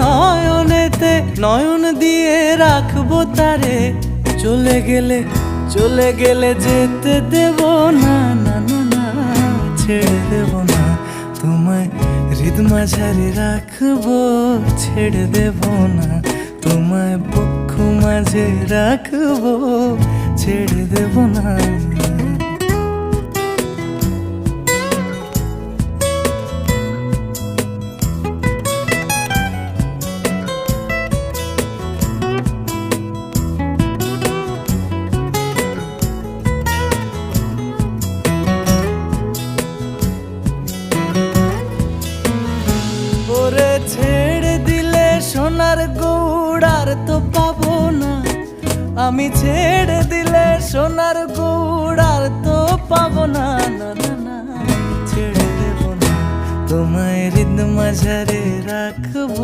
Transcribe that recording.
নয়নেতে নয়ন দিয়ে রাখব তারে। চলে গেলে চলে গেলে যেতে দেব না না না না, ছেড়ে দেব না। তোমায় হৃদ মাঝারে রাখব, ছেড়ে দেব না। তোমায় পক্ষ মাঝে রাখব, ছেড়ে দেব না। ওরে ছেড়ে দিলে সোনার গৌড়ার তো পাবো না। আমি ছেড়ে দিলে সোনার গৌড়ার তো পাবো না। না না না, ছেড়ে দেবো না। তোমায় হৃদ মাঝারে রাখব।